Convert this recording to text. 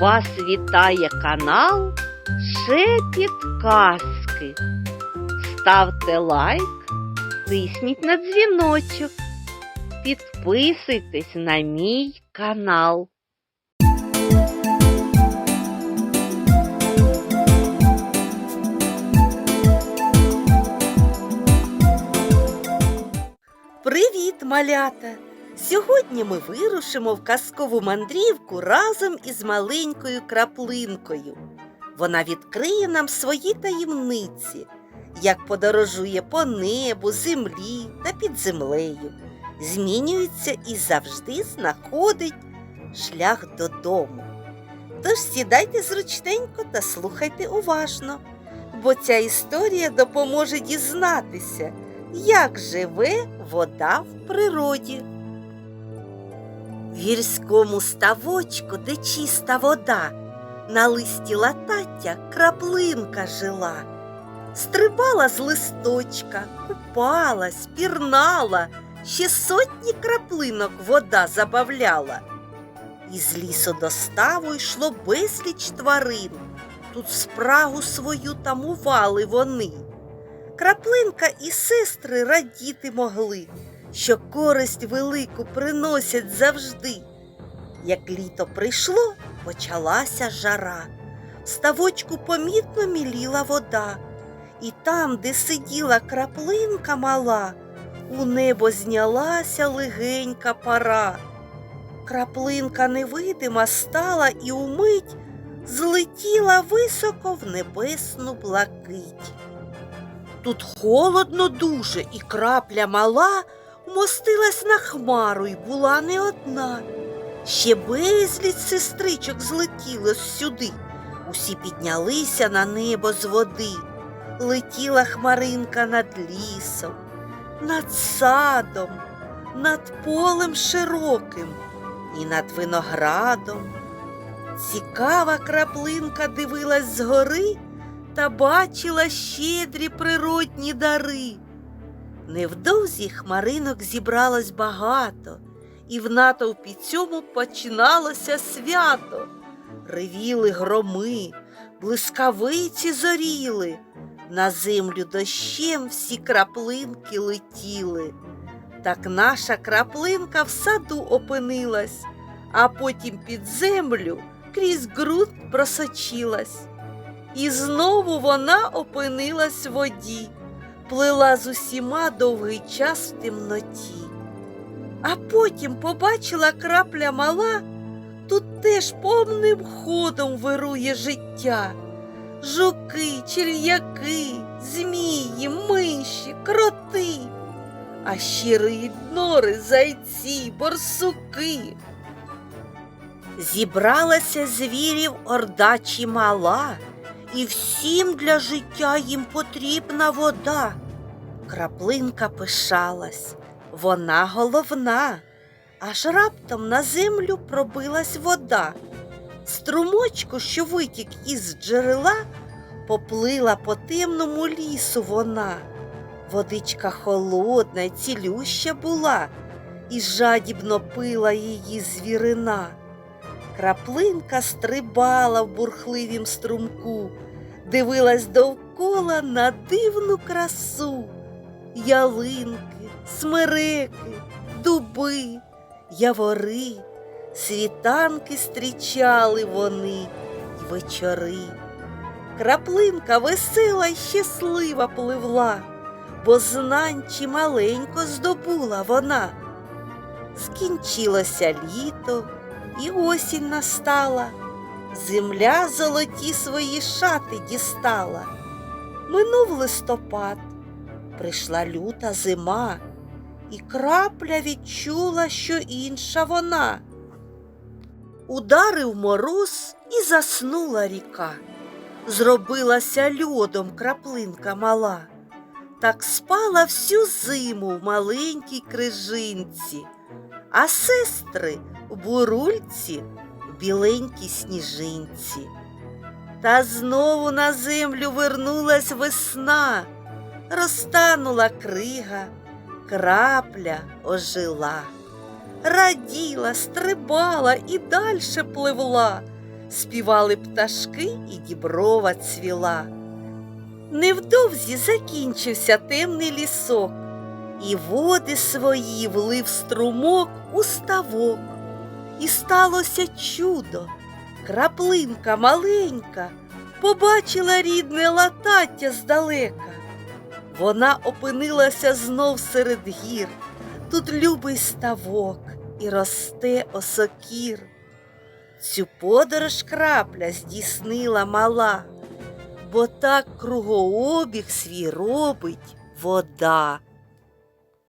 Вас вітає канал Шепіт Казки. Ставте лайк, тисніть на дзвіночок, підписуйтесь на мій канал. Привіт, малята! Сьогодні ми вирушимо в казкову мандрівку разом із маленькою краплинкою. Вона відкриє нам свої таємниці, як подорожує по небу, землі та під землею, змінюється і завжди знаходить шлях додому. Тож сідайте зручненько та слухайте уважно, бо ця історія допоможе дізнатися, як живе вода в природі. Гірському ставочку, де чиста вода, на листі латаття краплинка жила, стрибала з листочка, купалась, пірнала, ще сотні краплинок вода забавляла. Із лісу до ставу йшло безліч тварин. Тут спрагу свою тамували вони. Краплинка і сестри радіти могли, що користь велику приносять завжди. Як літо прийшло, почалася жара. В ставочку помітно міліла вода, і там, де сиділа краплинка мала, у небо знялася легенька пара. Краплинка невидима стала і умить злетіла високо в небесну блакить. Тут холодно дуже, і крапля мала вмостилась на хмару і була не одна. Ще безліч сестричок злетіло сюди. Усі піднялися на небо з води. Летіла хмаринка над лісом, над садом, над полем широким і над виноградом. Цікава краплинка дивилась згори та бачила щедрі природні дари. Невдовзі хмаринок зібралось багато, і в натовпі цьому починалося свято. Ревіли громи, блискавиці зоріли, на землю дощем всі краплинки летіли. Так наша краплинка в саду опинилась, а потім під землю крізь ґрунт просочилась. І знову вона опинилась в воді, плила з усіма довгий час в темноті. А потім побачила крапля мала, тут теж повним ходом вирує життя. Жуки, черв'яки, змії, миші, кроти, а риють нори, зайці, борсуки. Зібралася звірів орда чимала, і всім для життя їм потрібна вода. Краплинка пишалась, вона головна, аж раптом на землю пробилась вода. Струмочку, що витік із джерела, поплила по темному лісу вона. Водичка холодна цілюща була, і жадібно пила її звірина. Краплинка стрибала в бурхливім струмку, дивилась довкола на дивну красу. Ялинки, смереки, дуби, явори, світанки стрічали вони й вечори. Краплинка весела й щаслива пливла, бо знань чималенько здобула вона. Скінчилося літо і осінь настала, земля золоті свої шати дістала. Минув листопад, прийшла люта зима, і крапля відчула, що інша вона. Ударив мороз і заснула ріка. Зробилася льодом краплинка мала, так спала всю зиму в маленькій крижинці, а сестри в бурульці в біленькій сніжинці. Та знову на землю вернулась весна, розтанула крига, крапля ожила, раділа, стрибала і дальше пливла, співали пташки і діброва цвіла. Невдовзі закінчився темний лісок, і води свої влив струмок у ставок. І сталося чудо. Краплинка маленька побачила рідне латаття здалека. Вона опинилася знов серед гір. Тут любий ставок і росте осокір. Цю подорож крапля здійснила мала, бо так кругообіг свій робить вода.